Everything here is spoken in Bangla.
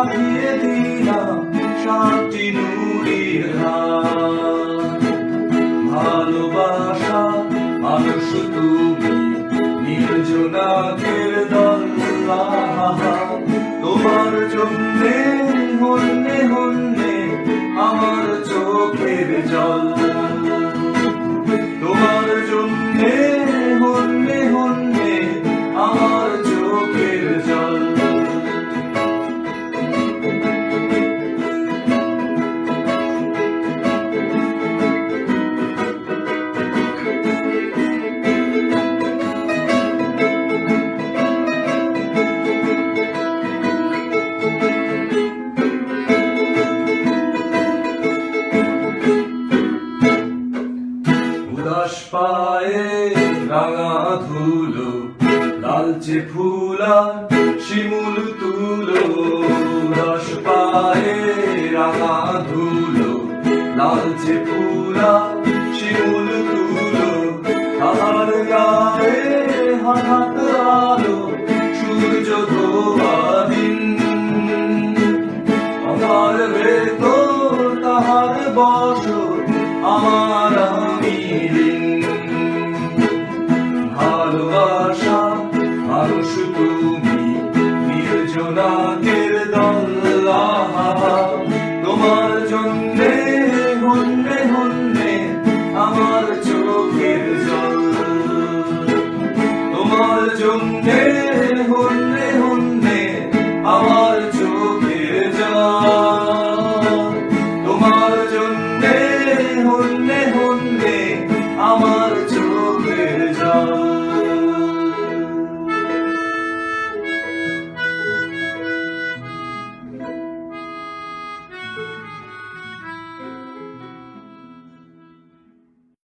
পাঠিয়ে দিলাম সাতটি নুরির ভালোবাসা মানুষ তুমি নির্জনাকের দল্লা তোমার জন্যে পায়ে রাঙা ধুলো লালচে ফুলা শিমুল তুলো। উদাস পায়ে রাঙা ধুলো লালচে ফুলা শিমুল তুলো। তাহার গায়ে হঠাৎ আলো, সূর্য ধোয়াদিন আমার ভেতর তাহার বস আমার জোনাকের দল তোমার জন্যে হন্যে হন্যে আমার চোখের জল। তোমার জন্যে হন্যে হন্যে আমার চোখের জল। তোমার জন্যে হন্যে